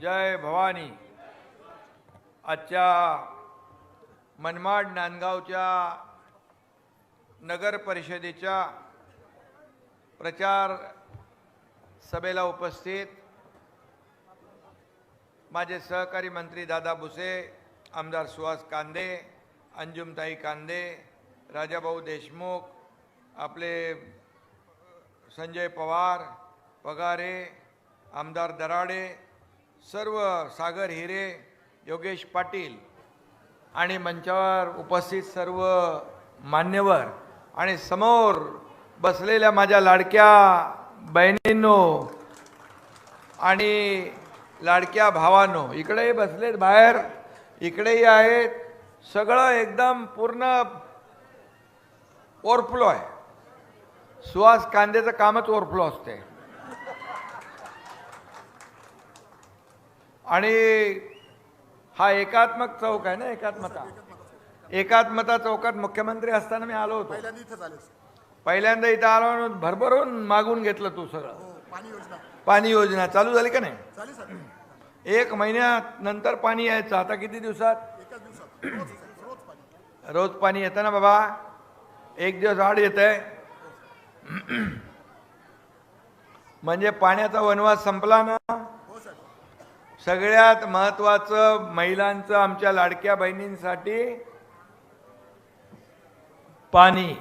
जय भवानी. आजच्या मनमाड नांदगावच्या नगर परिषदेच्या प्रचार सभेला उपस्थित माझे सहकारी मंत्री दादा भुसे आमदार सुहास कांदे अंजुमताई कांदे राजाभाऊ देशमुख आपले संजय पवार पगारे आमदार दराडे सर्व सागर हिरे योगेश पाटील आणि मंचावर उपस्थित सर्व मान्यवर आणि समोर बसलेल्या माझ्या लाडक्या बहिणींनो आणि लाडक्या भावांनो इकडेही बसलेत बाहेर इकडेही आहेत सगळं एकदम पूर्ण ओव्हरफ्लो आहे. सुहास कांद्याचं कामच ओव्हरफ्लो असते आणि हा एकात्मक चौक आहे ना एकात्मता. एकात्मता चौकात मुख्यमंत्री असताना मी आलो होतो. पहिल्यांदा इथं आलो आणि भरभरून मागून घेतलं तू सगळं. हो पाणी योजना. पाणी योजना. चालू झाली का नाही? एक महिन्यात नंतर पाणी यायचं. आता किती दिवसात? रोज पाणी. येतं ना बाबा. एक दिवस आड येत आहे म्हणजे पाण्याचा वनवास संपला ना? हो सगळ्यात महत्वाचं महिलांचं आमच्या लाडक्या बहिणींसाठी पाणी.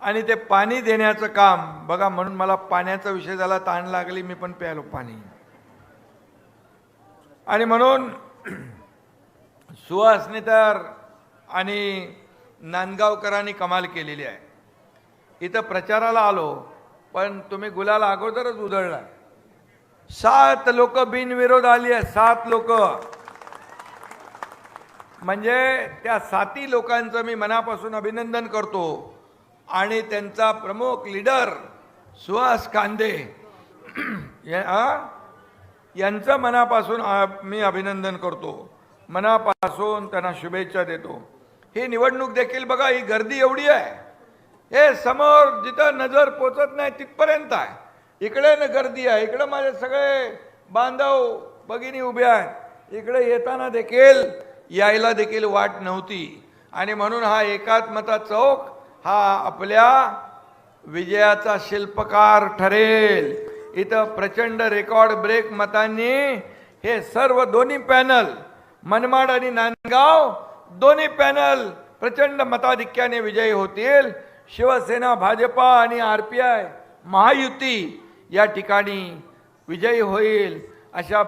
आणि ते पाणी देण्याचं काम बघा म्हणून मला पाण्याचा विषय झाला ताण लागली मी पण प्यायलो पाणी. आणि म्हणून सुहासनीतर आणि नांदगावकरांनी कमाल केलेली आहे. इथं प्रचाराला आलो पण तुम्ही गुलाला अगोदरच उधळला सात लोक बिनविरोध आली आहे सात लोक. म्हणजे त्या साती लोकांचं मी मनापासून अभिनंदन करतो. आणि त्यांचा प्रमुख लीडर सुहास कांदे. यांचं मनापासून मी अभिनंदन करतो. मनापासून त्यांना शुभेच्छा देतो. ही निवडणूक देखील बघा ही गर्दी एवढी आहे. हे समोर जिथं नजर पोचत नाही तिथपर्यंत आहे. इकडे न गर्दी आहे इकडं माझे सगळे बांधव भगिनी उभे आहेत. इकडे येताना देखील यायला देखील वाट नव्हती. आणि म्हणून हा एकात्मता चौक हा आपल्या विजयाचा शिल्पकार ठरेल. इथं प्रचंड रेकॉर्ड ब्रेक मतांनी हे सर्व दोन्ही पॅनल मनमाड आणि नांदगाव दोन्ही पॅनल प्रचंड मताधिक्याने विजयी होतील. शिवसेना भाजपा आणि आर पी आय महायुती या ठिकाणी विजयी होईल अशा